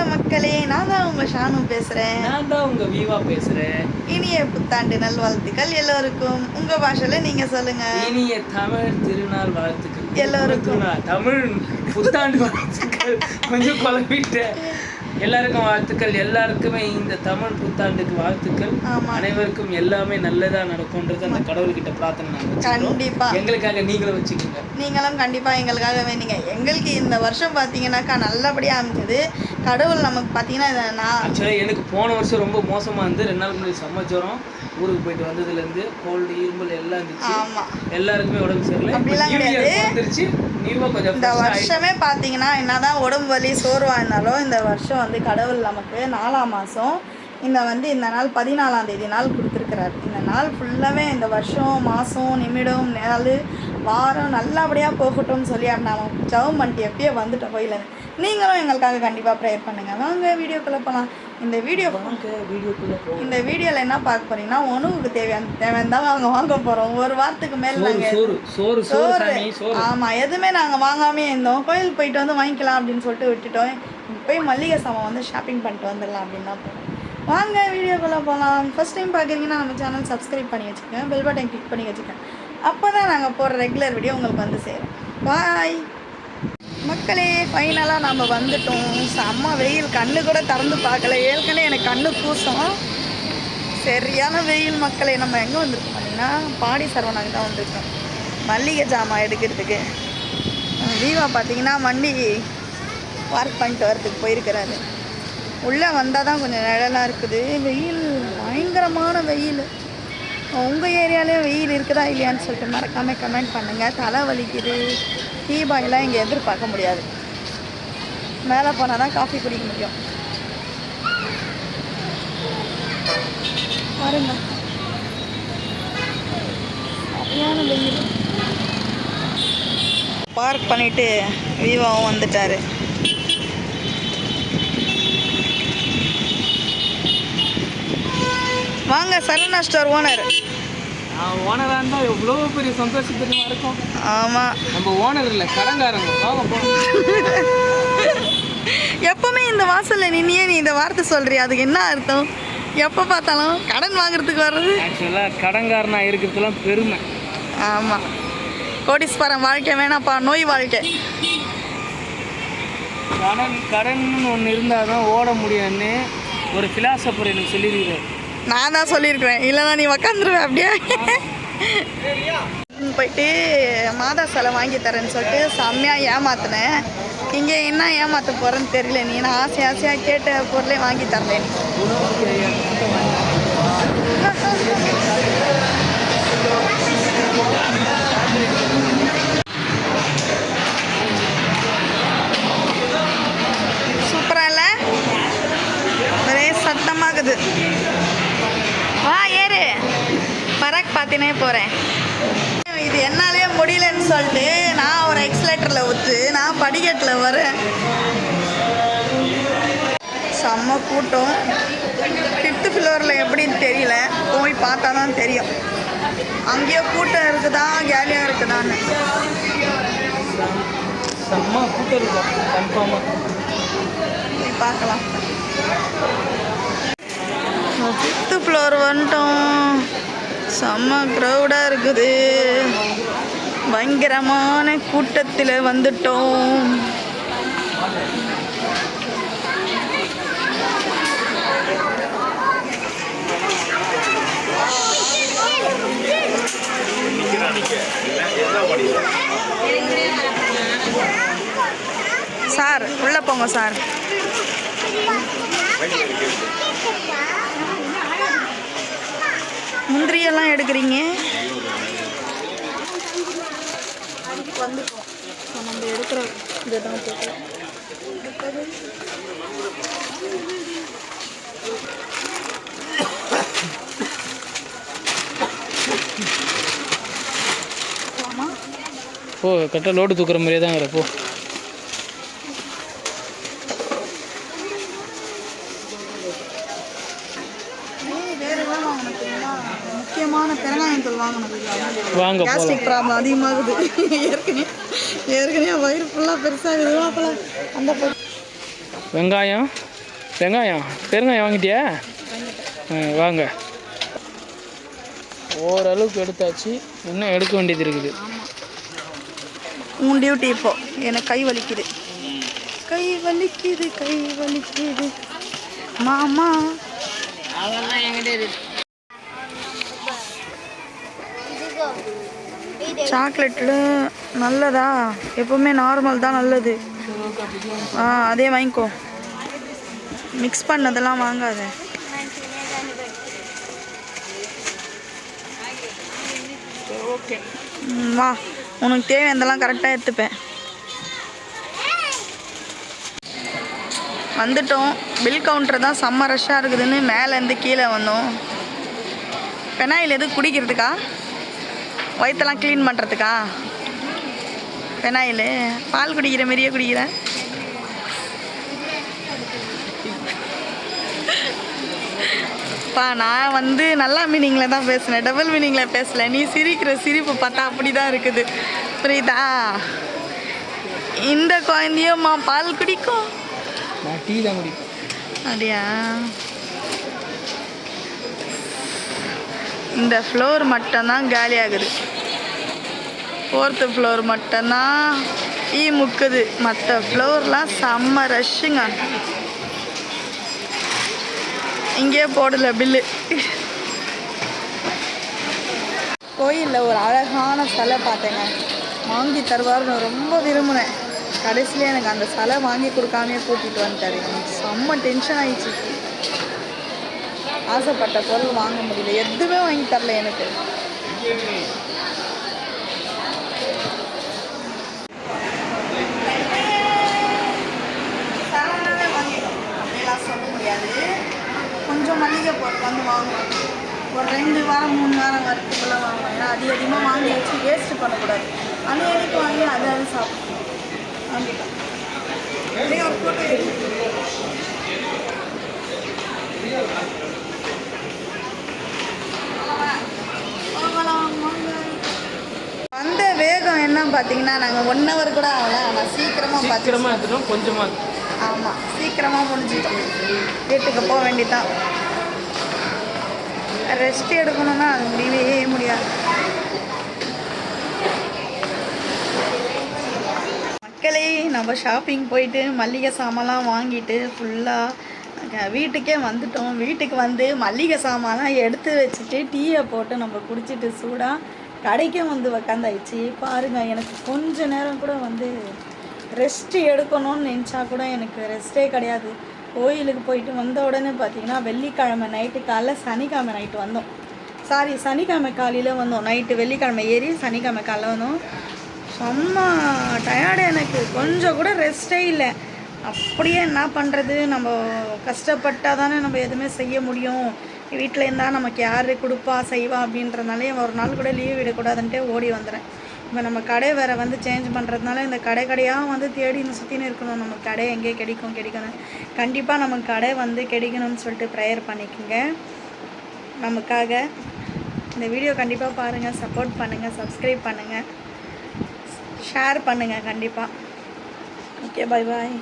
Hello மக்களே நான் தான் உங்க ஷானு பேசுறேன். நான் தான் உங்க வீவா பேசுறேன். இனிய புத்தாண்டு நல்வாழ்த்துக்கள் எல்லோருக்கும். உங்க பாஷையில நீங்க சொல்லுங்க. இனிய தமிழ் திருநாள் வாழ்த்துக்கள். எல்லோருக்கும். தமிழ் புத்தாண்டு வாழ்த்துக்கள். கொஞ்சம் குழப்பிட்டேன் எல்லாருக்கும் வாழ்த்துக்கள். எல்லாருக்குமே இந்த தமிழ் புத்தாண்டுக்கு வாழ்த்துக்கள். அனைவருக்கும் எல்லாமே நல்லதா நடக்கும்ன்றது அந்த கடவுள்கிட்ட பிரார்த்தனை நாங்க வச்சுக்கிறோம். கண்டிப்பா. எங்களுக்காக நீங்களும் வச்சுக்கோங்க. நீங்களும் கண்டிப்பா எங்களுக்காக வேணுங்க எங்களுக்கு இந்த வருஷம் பார்த்தீங்கன்னாக்கா நல்லபடியா அமைஞ்சது. கடவுள் நமக்கு பார்த்தீங்கன்னா நான் ஆக்சுவலாக எனக்கு போன வருஷம் ரொம்ப மோசமா இருந்து ரெண்டு நாள் முன்னாடி செம்ம ஜுரம். ஊருக்கு போயிட்டு வந்ததுல இருந்து கோல்டு இருமல் எல்லாம் இருந்துச்சு. ஆமா. எல்லாருக்குமே உடம்பு சரியில்லை. அப்படிலாம் கிடையாது. இந்த வருஷமே பார்த்தீங்கன்னா என்னதான் உடம்பு வலி சோர்வா இருந்தாலும் இந்த வருஷம் வந்து கடவுள் நமக்கு நாலாம் மாதம் இந்த வந்து இந்த நாள் பதினாலாம் தேதி நாள் கொடுத்துருக்கிறாரு. இந்த நாள் ஃபுல்லாகவே இந்த வருஷம் மாதம் நிமிடம் நாள் வாரம் நல்லபடியாக போகட்டும்னு சொல்லி நாம ஜவம் பண்ணிட்டு எப்பயே வந்துட்டோம் கோயிலேருந்து நீங்களும் எங்களுக்காக கண்டிப்பாக ப்ரேயர் பண்ணுங்கள் வாங்க வீடியோக்குள்ளே போகலாம் இந்த வீடியோ இந்த வீடியோவில் என்ன பார்க்க போறீங்கன்னா உணவுக்கு தேவையான தேவையான தான் நாங்கள் வாங்க போகிறோம் ஒரு வாரத்துக்கு மேல் நாங்கள் சோறு சோறு சோறு சோறு. சாமி சோறு. ஆமா எதுவுமே நாங்க வாங்காமே இருந்தோம். கோயில் போயிட்டு வந்து வாங்கிக்கலாம் அப்படின்னு சொல்லிட்டு விட்டுட்டோம். போய் மல்லிகை சாமான் வந்து ஷாப்பிங் பண்ணிட்டு வந்துடலாம் அப்படின்னா தான் வாங்க வீடியோக்குள்ளே போகலாம் ஃபஸ்ட் டைம் பார்க்குறீங்கன்னா நம்ம சேனல் சப்ஸ்கிரைப் பண்ணி வச்சுக்கோங்க. பெல் பட்டன் கிளிக் பண்ணி வச்சுக்கோங்க. அப்போ தான் நாங்கள் போகிற ரெகுலர் வீடியோ உங்களுக்கு வந்து சேரும். பாய் மக்களே ஃபைனலாக நம்ம வந்துட்டோம். செம்ம வெயில். கண்ணு கூட திறந்து பார்க்கல. ஏற்கனவே எனக்கு கண்ணு கூசம் சரியான வெயில் மக்களே. நம்ம எங்கே வந்திருக்கோம் பார்த்தீங்கன்னா பாடி சரவணாக்கு தான் வந்திருக்கோம். மல்லிகை ஜாமான் எடுக்கிறதுக்கு. வீவா பார்த்தீங்கன்னா வண்டி பார்க் பண்ணிட்டு வரதுக்கு போயிருக்கிறாரு. உள்ளே வந்தால் தான் கொஞ்சம் நிழலாக இருக்குது. வெயில் பயங்கரமான வெயில். உங்கள் ஏரியாலேயும் வெயில் இருக்குதா இல்லையான்னு சொல்லிட்டு மறக்காமல் கமெண்ட் பண்ணுங்கள் தலை வலிக்குது. டீ பாயெல்லாம் இங்கே எதிர்பார்க்க முடியாது. மேலே போனால் தான் காஃபி குடிக்க முடியும். பாருங்க. சரியான வெயில். பார்க் பண்ணிட்டு வீவாவும் வந்துட்டாரு. வாங்க சரணா ஸ்டோர் ஓனர் ஓனராக இருந்தால் எவ்வளோ பெரிய சந்தோஷத்துக்கு இருக்கும்? ஆமாம் நம்ம ஓனர் இல்லை கடங்காரங்க எப்பவுமே இந்த வாசலில் நின்னியே நீ இந்த வார்த்தை சொல்றியா? அதுக்கு என்ன அர்த்தம்? எப்போ பார்த்தாலும் கடன் வாங்குறதுக்கு வர்றது? ஆக்சுவலாக கடங்காரனா இருக்கிறதுலாம் பெருமை. ஆமாம் கோடீஸ்வரன் வாழ்க்கை வேணாப்பா நோய் வாழ்க்கை. கடன் கடன் ஒன்று இருந்தால் தான் ஓட முடியும்னு ஒரு ஃபிலாசபர் எனக்கு சொல்லியிருக்கிறார். நான் தான் சொல்லியிருக்கிறேன். இல்லைன்னா நீ உக்காந்துருவேன் அப்படியே. போயிட்டு மாதா சிலை வாங்கி தரேன்னு சொல்லிட்டு செம்மையாக ஏமாத்தினேன். இங்கே என்ன ஏமாற்ற போகிறேன்னு தெரியல நீ. நான் ஆசை ஆசையாக கேட்ட பொருளே வாங்கி தரலேன் சூப்பராக இல்லை? ஒரே சத்தமாகுது. வா ஏறு. பராக் பார்த்தினே போகிறேன் இது என்னாலே முடியலன்னு சொல்லிட்டு நான் ஒரு எக்ஸ்லேட்டரில் ஊற்று நான் படிக்கட்டில் வரேன். செம்ம கூட்டம். ஃபிஃப்த்து ஃப்ளோரில் எப்படின்னு தெரியல. போய் பார்த்தா தான் தெரியும். அங்கேயோ கூட்டம் இருக்குதா கேலியாக இருக்குதான்னு. செம்ம கூட்டம் இருக்கும் கன்ஃபார்மாக போய் பார்க்கலாம். ஃபிஃப்த்து ஃப்ளோர் வந்துட்டோம். செம்ம க்ரௌடாக இருக்குது. பயங்கரமான கூட்டத்தில் வந்துட்டோம். சார் உள்ளே போங்க சார். முந்திரியெல்லாம் எடுக்கிறீங்க? வந்துட்டோம் நம்ம எடுக்கிற இதுதான் போட்டுக்கலாம் போ ஓ கரெக்டாக லோடு தூக்குற மாதிரியே தான் போ ஏய், வேற என்ன வாங்கணும் தெரியுமா? முக்கியமான பெருங்காயம் தூள் வாங்கணும் வாங்க கேஸ்ட்ரிக் ப்ராப்ளம் அதிகமாகுது. ஏற்கனவே ஏற்கனவே வயிறு ஃபுல்லாக பெருசாகுது. அப்போலாம் அந்த வெங்காயம் வெங்காயம் பெருங்காயம் வாங்கிட்டியா? ஆ, வாங்க. ஓரளவுக்கு எடுத்தாச்சு. இன்னும் எடுக்க வேண்டியது இருக்குது. உன் டியூட்டி இப்போ எனக்கு கை வலிக்குது. கை வலிக்குது கை வலிக்குது. மாமா. சாக்லேட்டில் நல்லதா? எப்பவுமே நார்மல் தான் நல்லது. ஆ அதே வாங்கிக்கோ. மிக்ஸ் பண்ணதெல்லாம் வாங்காத. வா. உனக்கு தேவையானதெல்லாம் கரெக்டாக எடுத்துப்பேன். வந்துட்டோம். பில் கவுண்டர் தான் செம்ம ரஷ்ஷாக இருக்குதுன்னு மேலேருந்து கீழே வந்தோம். பெனாயில் எதுவும் குடிக்கிறதுக்கா? வயிற்றெல்லாம் க்ளீன் பண்ணுறதுக்கா பெனாயில் பால் குடிக்கிற மாதிரியே குடிக்கிறேன். பா நான் வந்து நல்லா மீனிங்கில் தான் பேசுனேன். டபுள் மீனிங்கில் பேசல. நீ சிரிக்கிற சிரிப்பு பார்த்தா அப்படி தான் இருக்குது. புரியுதா? இந்த குழந்தையும்மா பால் குடிக்கும். அப்படியா? இந்த ஃப்ளோர் மட்டும்தான் காலி ஆகுது. ஃபோர்த்து ஃப்ளோர் மட்டும்தான் ஈ முக்குது. மற்ற ஃப்ளோர்லாம் செம்ம ரஷ்ஷுங்க இங்கேயே போடல பில்லு கோயிலில் ஒரு அழகான சிலை பார்த்தேங்க. வாங்கி தருவார்னு ரொம்ப விரும்பினேன். கடைசியில் எனக்கு அந்த சிலை வாங்கி கொடுக்காமே கூட்டிகிட்டு வந்துட்டாரு. செம்ம டென்ஷன் ஆயிடுச்சு. ஆசைப்பட்ட பொருள் வாங்க முடியல. எதுவுமே வாங்கி தரல எனக்கு. அப்படிலாம் சொல்ல முடியாது. கொஞ்சம் மல்லிகை பொருள் வந்து வாங்குவோம் ஒரு ரெண்டு வாரம் மூணு வாரம் வரைக்கும்லாம் வாங்குவேன் ஏன்னா அதிக அதிகமாக வாங்கி வச்சு வேஸ்ட் பண்ணக்கூடாது. அந்த எனக்கு வாங்கி அதை அது சாப்பிடுவோம் வாங்கிட்டோம் ஒரு ஃபோட்டோ எடுத்து வந்த என்ன பார்த்தீங்கன்னா நாங்கள் ஒன் ஹவர் கூட ஆகல ஆனால் சீக்கிரமாக சீக்கிரமாக எடுத்துட்டோம் கொஞ்சமாக ஆமாம் சீக்கிரமாக முடிஞ்சிட்டோம். வீட்டுக்கு போக வேண்டியதான் ரெஸ்ட் எடுக்கணும்னா அது முடியவே முடியாது. மக்களே நம்ம ஷாப்பிங் போயிட்டு மல்லிகை சாமான்லாம் வாங்கிட்டு ஃபுல்லாக வீட்டுக்கே வந்துட்டோம். வீட்டுக்கு வந்து மல்லிகை சாமான்லாம் எடுத்து வச்சுட்டு டீயை போட்டு நம்ம குடிச்சிட்டு சூடாக கடைக்கும் வந்து உக்காந்தாயிடுச்சு பாருங்கள் எனக்கு கொஞ்ச நேரம் கூட வந்து ரெஸ்ட் எடுக்கணும்னு நினச்சா கூட எனக்கு ரெஸ்ட்டே கிடையாது. கோயிலுக்கு போயிட்டு வந்த உடனே பார்த்தீங்கன்னா வெள்ளிக்கிழமை நைட்டு காலைல சனிக்கிழமை நைட்டு வந்தோம். சாரி சனிக்கிழமை காலையில் வந்தோம். நைட்டு வெள்ளிக்கிழமை ஏறி சனிக்கிழமை காலைல வந்தோம். செம்ம டயர்டு எனக்கு. கொஞ்சம் கூட ரெஸ்ட்டே இல்லை. அப்படியே என்ன பண்ணுறது நம்ம கஷ்டப்பட்டால் தானே நம்ம எதுவுமே செய்ய முடியும். வீட்டில் இருந்தால் நமக்கு யார் கொடுப்பா செய்வா அப்படின்றதுனாலே ஒரு நாள் கூட லீவ் விடக்கூடாதுன்ட்டு ஓடி வந்துடுறேன் இப்போ நம்ம கடை வேறு வந்து சேஞ்ச் பண்ணுறதுனால இந்த கடை கடையாக வந்து தேடி சுற்றின்னு இருக்கணும். நம்ம கடை எங்கே கிடைக்கும் கிடைக்கணும் கண்டிப்பாக நம்ம கடை வந்து கிடைக்கணும்னு சொல்லிட்டு ப்ரேயர் பண்ணிக்கோங்க. நமக்காக இந்த வீடியோ கண்டிப்பாக பாருங்கள் சப்போர்ட் பண்ணுங்கள் சப்ஸ்கிரைப் பண்ணுங்கள் ஷேர் பண்ணுங்கள் கண்டிப்பாக ஓகே பை பாய்